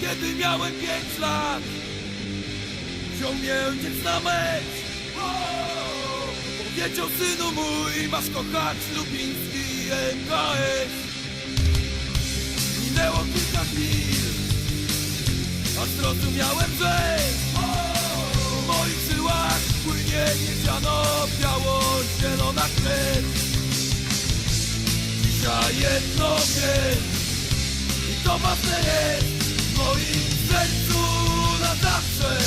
kiedy miałem pięć lat Wziął mnie na mecz Powiedział synu mój, masz kochać Lubiński i MKS Minęło kilka chwil Aż zrozumiałem, że W moich żyłach płynie miedziano Biało-zielona krew. Dzisiaj jedno wiem I to ważne jest moim na zawsze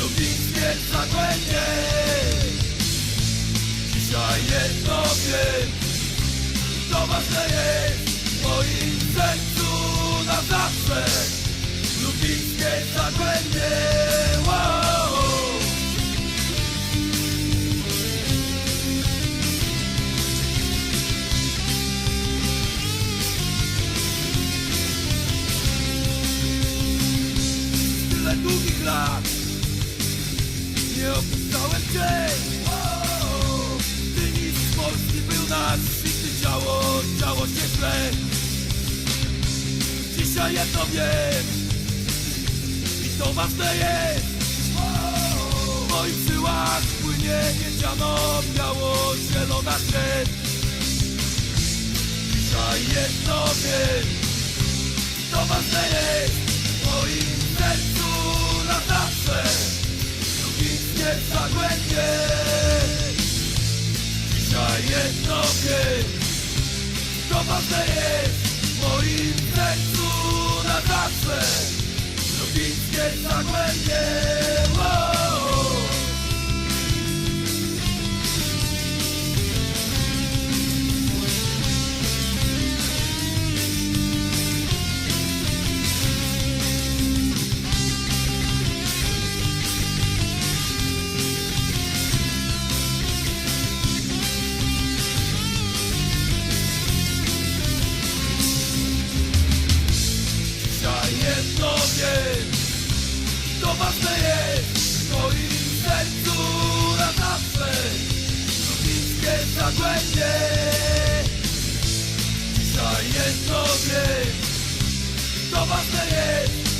Lubińskie zagłębie. Dzisiaj jedno wiem to ważne jest W moim sercu Tyle długich lat. Nie opuszczałem cię O, Ty mistrz Polski był nasz I ty działo, działo się źle. Dzisiaj jedno wiem. I to ważne jest. W moich żyłach płynie miedziano Biało, zielona krew Dzisiaj jedno wiem. I to ważne jest jedno wiem To ważne jest W moim sercu na zawsze. Lubińskie zagłębie Ważne jest W moim sercu na zawsze Lubińskie zagłębie. Dzisiaj jedno wiem To ważne jest